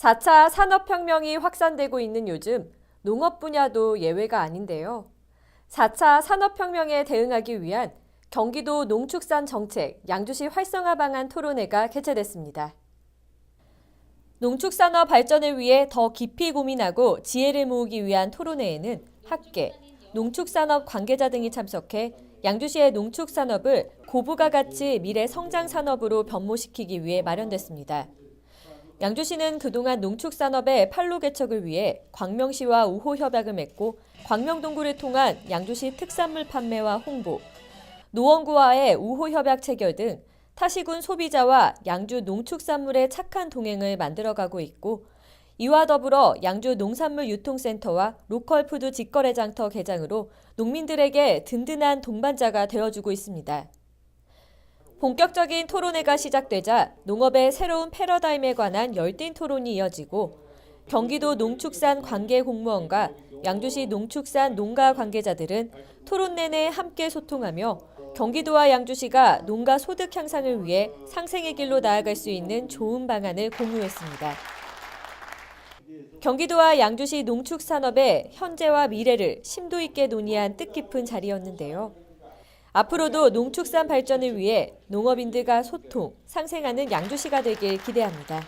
4차 산업혁명이 확산되고 있는 요즘 농업 분야도 예외가 아닌데요. 4차 산업혁명에 대응하기 위한 경기도 농축산 정책 양주시 활성화 방안 토론회가 개최됐습니다. 농축산업 발전을 위해 더 깊이 고민하고 지혜를 모으기 위한 토론회에는 학계, 농축산업 관계자 등이 참석해 양주시의 농축산업을 고부가 가치 미래 성장 산업으로 변모시키기 위해 마련됐습니다. 양주시는 그동안 농축산업의 판로 개척을 위해 광명시와 우호 협약을 맺고 광명동구를 통한 양주시 특산물 판매와 홍보, 노원구와의 우호 협약 체결 등 타시군 소비자와 양주 농축산물의 착한 동행을 만들어가고 있고 이와 더불어 양주 농산물 유통센터와 로컬 푸드 직거래 장터 개장으로 농민들에게 든든한 동반자가 되어주고 있습니다. 본격적인 토론회가 시작되자 농업의 새로운 패러다임에 관한 열띤 토론이 이어지고 경기도 농축산 관계 공무원과 양주시 농축산 농가 관계자들은 토론 내내 함께 소통하며 경기도와 양주시가 농가 소득 향상을 위해 상생의 길로 나아갈 수 있는 좋은 방안을 공유했습니다. 경기도와 양주시 농축산업의 현재와 미래를 심도 있게 논의한 뜻깊은 자리였는데요. 앞으로도 농축산 발전을 위해 농업인들과 소통, 상생하는 양주시가 되길 기대합니다.